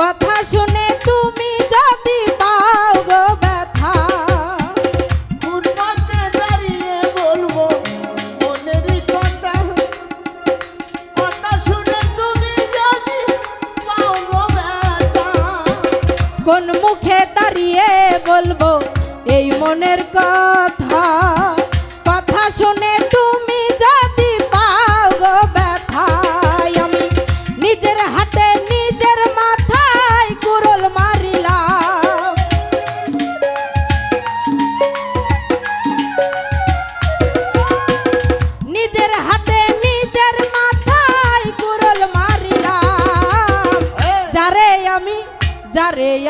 কথা শুনে তুমি যদি পাও গো ব্যথা ফুটপাতে দাঁড়িয়ে বলব মনেরই কথা। কথা শুনে তুমি যদি পাও গো ব্যথা। কোন মুখে দাঁড়িয়ে বলব এই মনের কথা? কথা শুনে তুমি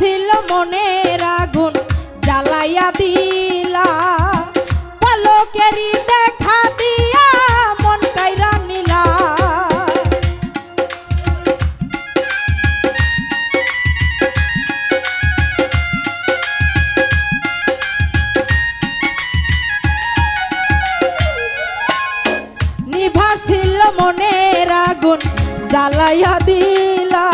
নিভাছিল মনের আগুন, জ্বালাইয়া দিলা। পলকেরি দেখা দিয়া মন কাইরা নিলা। নিভাছিল মনের আগুন, জ্বালাইয়া দিলা।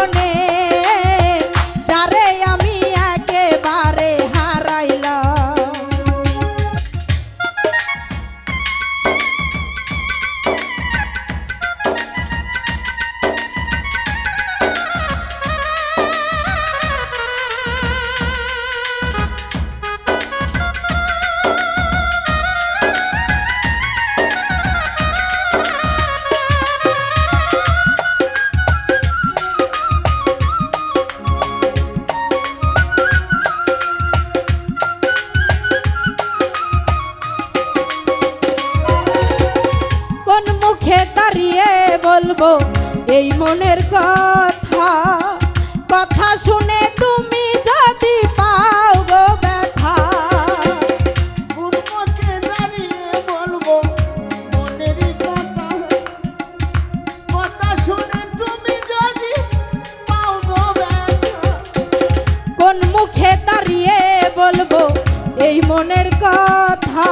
corazones. বলব এই মনের কথা। কথা শুনে তুমি যদি পাও গো ব্যথা বলব মনের কথা? শুনে তুমি যদি কোন মুখে দাঁড়িয়ে বলব এই মনের কথা?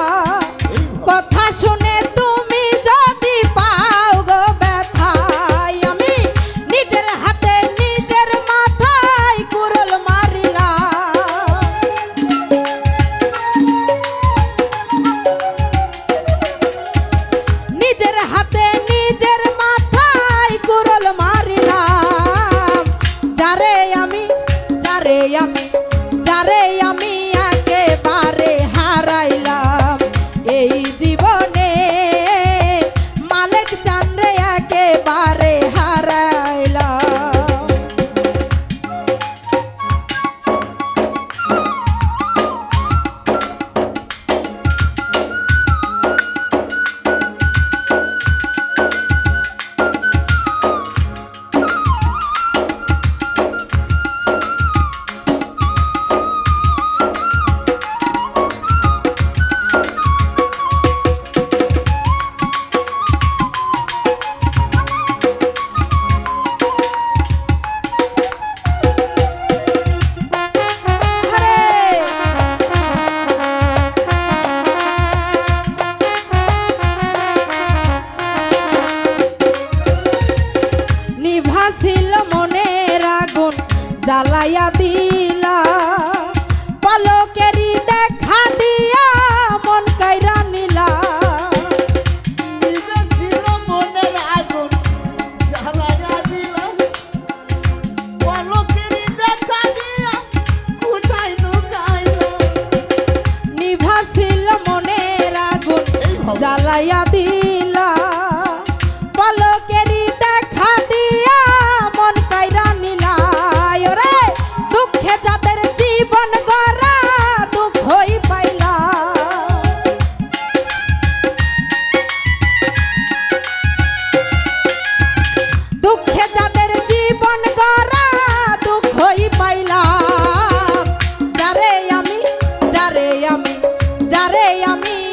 যারে আমি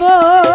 যাব